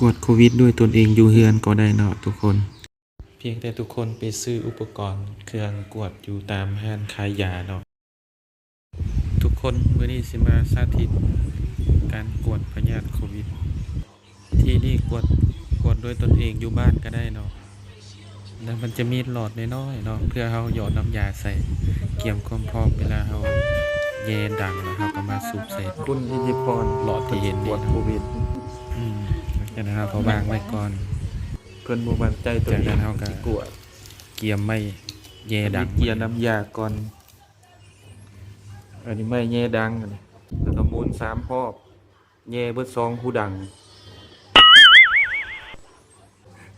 กวดโควิด ด้วยตนเองอยู่เฮือนก็ได้เนาะทุกคน เพียงแต่ทุกคนไปซื้ออุปกรณ์เครื่องกวดอยู่ตามห้างขายยาเนาะทุกคนมื้อนี้สิมาสาธิต การกวดพยาธิโควิด ที่นี่กวดกวดด้วยตนเองอยู่บ้านก็ได้เนาะแล้วมันจะมีหลอดน้อยๆเนาะเพื่อเฮาหยอดน้ำยาใส่เกี่ยมความพร้อมเวลาเฮาแย่ดังแล้วเฮาก็มาสูบใส่คุณอิทธิพรหลอดที่เห็นปนี่วดเนาะโควิดอืม จากนั้นเราก็วางไว้ก่อน เพิ่นบ่มั่นใจตัวจากนั้นเขาก็ สิกวดเกียมไม่แย่ดังมีเกียร์น้ำยาก่อน อันนี้ไม่แย่ดังอันนี้แล้วก็หมุนสามรอบแย่เบิดซองหูดัง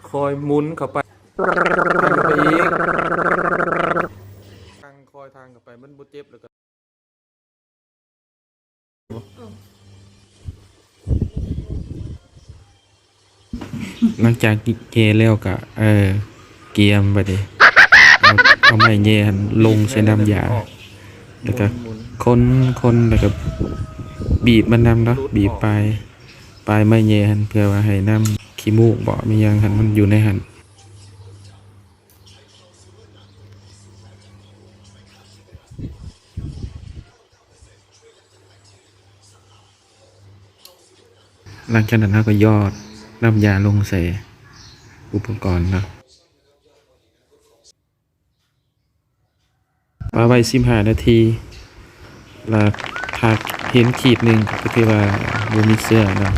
คอยหมุนเข้าไปทางเข้าไปอีกทางคอยทางเข้าไปมันบ่เจ็บแล้วก็ หลังจากแย่แล้วก็เออ เกียมไปดิเอาเอาไม่แย่หันลงใส่น้ำยาแล้วก็คนคนแล้วก็บีบมันนำเนาะบีบปลายปลายไม่แย่หันเพื่อว่าให้น้ำขี้มูกบ่มีหยังหันมันอยู่ในหันหลังจากนั้นเราก็ยอด น้ำยาลงใส่อุปกรณ์นะปาไว้สิบห้านาทีแล้วถ้าเห็นขีดหนึ่งก็คือว่าบูมิเสื้อนะ